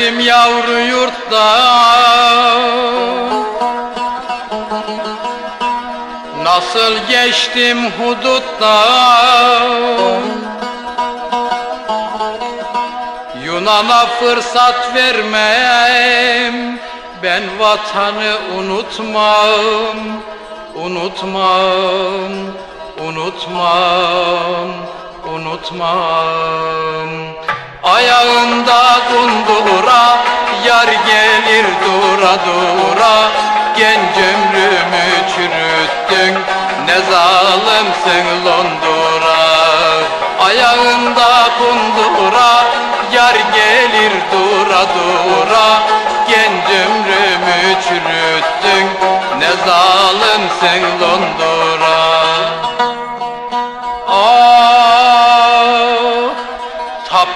Geldim yavru yurtta. Nasıl geçtim hudutta? Yunan'a fırsat vermem Ben vatanı unutmam Unutmam Unutmam Unutmam Ayağında kundura Yar gelir dura dura. Genç ömrümü çürüttün Ne zalimsin Londra. Ayağında kundura Yar gelir dura dura. Genç ömrümü çürüttün Ne zalimsin Londra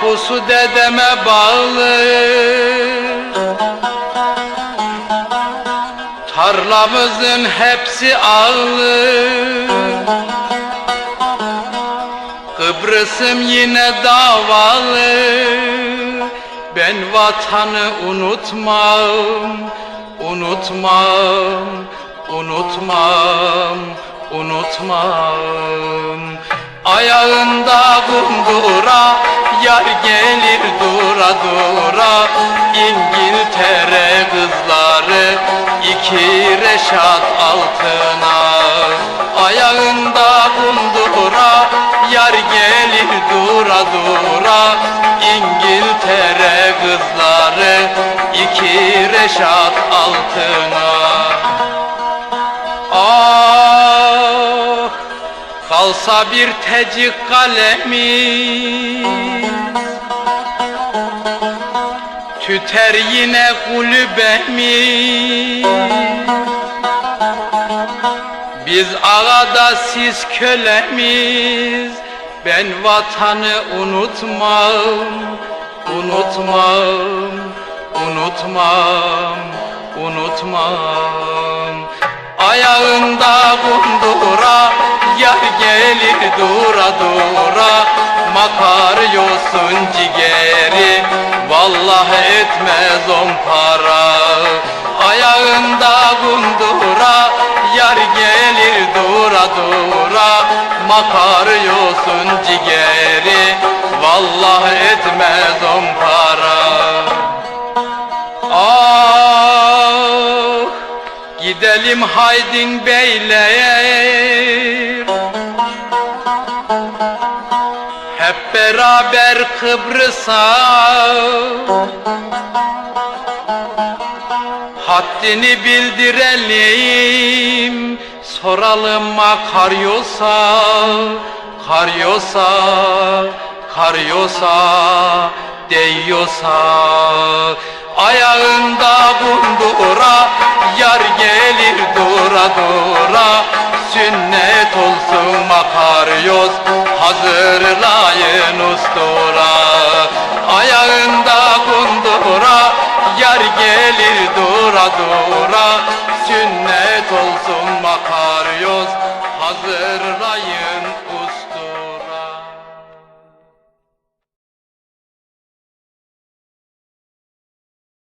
Tapusu dedeme bağlı. Tarlamızın hepsi ağlı. Kıbrıs'ım yine davalı. Ben vatanı unutmam Unutmam Unutmam Unutmam Ayağında kundura Yar gelir dura dura. İngiltere kızları iki reşat altına. Ayağında kundura Yar gelir dura dura. İngiltere kızları iki reşat altına kalsa bir tecik kalemi Tüter yine kulübemi. Biz ağada siz kölemiz Ben vatanı unutmam Unutmam Unutmam Unutmam. Ayağında kundura Yar gelir dura dura Makar yosun ciğeri Vallahi etmez on para. Ayağında kundura Yar gelir dura dura Makar yosun ciğeri Vallahi etmez on para. Ah gidelim haydin beyler Hep beraber Kıbrıs'a. Haddini bildirelim Soralım makaryosa Karyosa Karyosa Değiyorsa Ayağında bundura Yar gelir dura dura. Sünnet olsun makaryoz hazırlayın ustura. Ayağında kundura yar gelir dura dura. Sünnet olsun makaryoz hazırlayın.